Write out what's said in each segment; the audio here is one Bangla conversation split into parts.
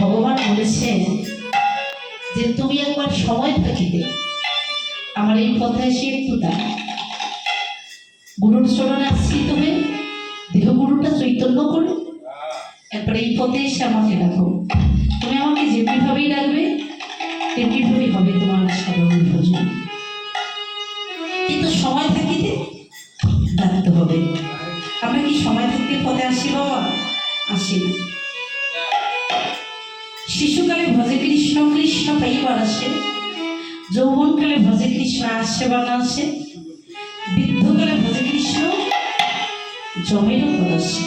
ভগবান বলেছেন যে তুমি একবার সময় থাকিতে। আমার এই পথে এসে একটু দা গুরুর চরণে তুমি হয়ে দেহগুরুটা চৈতন্য করো। একবার এই পথে এসে আমাকে ডাকো। তুমি আমাকে যেমনিভাবেই ডাকবে, তেমনিভাবেই হবে। শিশুকালে ভজে কৃষ্ণ কৃষ্ণ পাইবার আসে। যৌবনকালে ভজে কৃষ্ণ আসে বা না আসে। বৃদ্ধকালে ভজে কৃষ্ণ জমেরও পর আসে।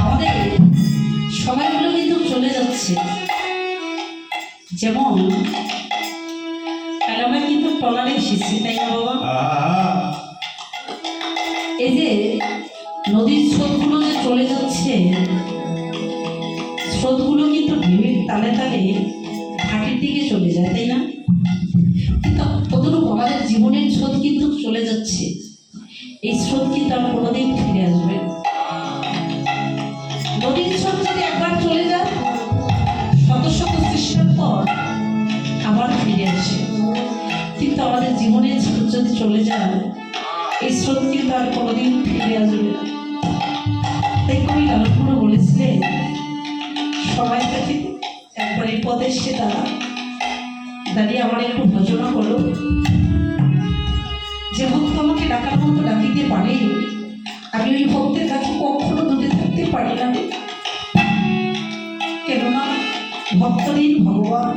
আমাদের সময়গুলো কিন্তু চলে যাচ্ছে। যেমন কাল আমরা কিন্তু টলারে এসেছি তাই না বাবা? এই যে নদীর স্রোতগুলো যে চলে যাচ্ছে তালে তালে ঘাটের দিকে চলে যায় তাই না? কতটুকু আমাদের জীবনের স্রোত কিন্তু চলে যাচ্ছে। এই স্রোত কিন্তু আর কোনোদিন ফিরে আসবে? নদীর স্রোত যদি একবার চলে যায়, শত শত চেষ্টার পর আবার ফিরে আসে। কিন্তু আমাদের জীবনের স্রোত যদি চলে যায়, এই স্রোত কিন্তু আর কোনোদিন ফিরে আসবে না? এই পদে দাঁড়িয়ে আমার একটু ভজনা করো যে ভক্ত আমাকে ডাকার মতো ডাকিতে পারে আমি ওই ভক্তের কাছে কখনো দূরে থাকতে পারি না। কেননা ভক্তহীন ভগবান।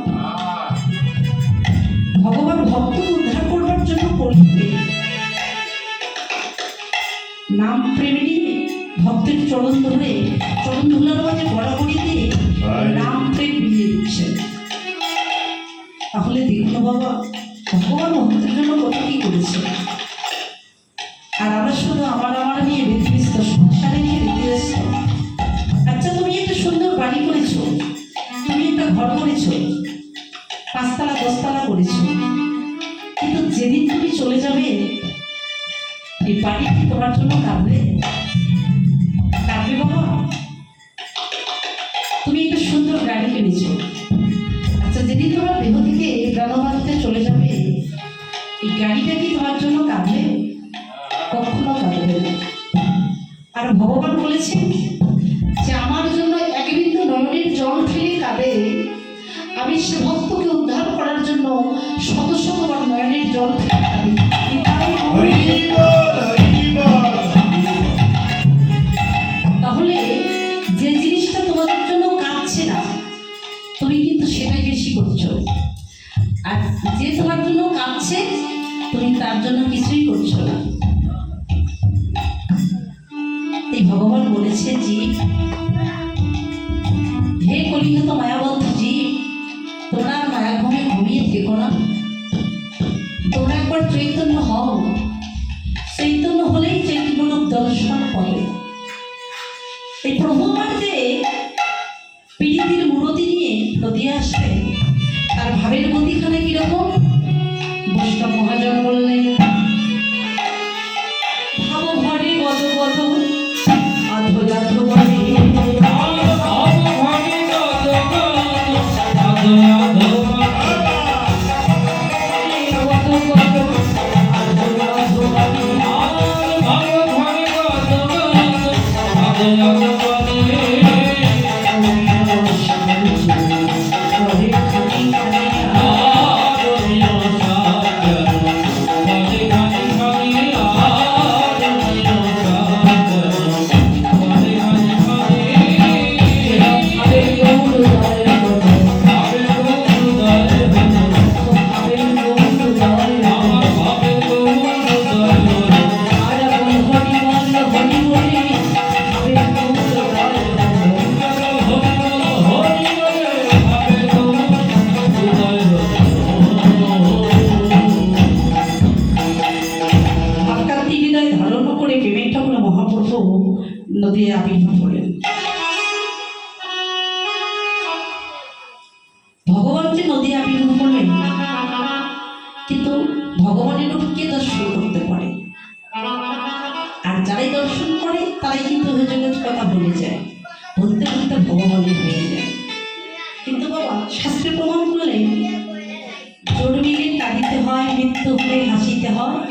ভগবান ভক্ত উদ্ধার করবার জন্য করবে। নাম প্রেমিনী ভক্তের চরণ ধরে চরণ ধুলার মাঝে গড়াগড়ি দিয়ে নাম বিলিয়ে দিচ্ছেন তাহলে দেখুন বাবা ভগবান ভক্তের জন্য কত কি করেছে। আর আমরা শুধু আমার আমার নিয়ে ব্যক্তিস্ত সংসারে নিয়ে বেঁধে ব্যস্ত আচ্ছা তুমি একটা সুন্দর বাড়ি করেছ তুমি একটা ঘর করেছ পাঁচতলা দশতলা করেছ। কিন্তু যেদিন তুমি চলে যাবে এই বাড়ি কি তোমার জন্য কাঁদবে। কাঁদবে বাবা। তুমি একটা সুন্দর গাড়ি কিনেছো। আচ্ছা যেদিন তোমার দেহ থেকে প্রাণবাহিতে চলে যাবে, এই গাড়িটা কি তোমার জন্য কাঁদবে? কখনো কাঁদবে আর ভগবান বলেছেন যে আমার জন্য এক বিন্দু নয়নের জল ফেলে কাঁদে। আমি সে ভক্তকে উদ্ধার করার জন্য শত শতবার নয়নের জল ফেলে কাঁদি। আর যে তোমার জন্য কাঁদছে, তুমি তার জন্য কিছুই করছ না। এই ভগবান বলেছে জীব হে কলিঙ্গত মায়াবদ্ধ জীব তোমরা আর মায়া ঘুমে ঘুমিয়ে থেকো না। তোমরা একবার চৈতন্য হও। চৈতন্য হলেই চৈতন্যরূপ দর্শন পাবে ধারণ করে প্রেমের ঠাকুর মহাপ্রভু নদী আবির্ভাব হলেন। ভগবান যে নদী আবির্ভাব করলেন কিন্তু ভগবানের রূপ কে দর্শন করতে পারে? আর যারাই দর্শন করে, তারাই কিন্তু হয়ে কথা বলে যায়। বলতে বলতে ভগবানের হয়ে যায়। কিন্তু বাবা, শাস্ত্রে প্রমাণ করলেন জন্মিলে কাঁদিতে হয়, মৃত্যু হলে হাসিতে হয়।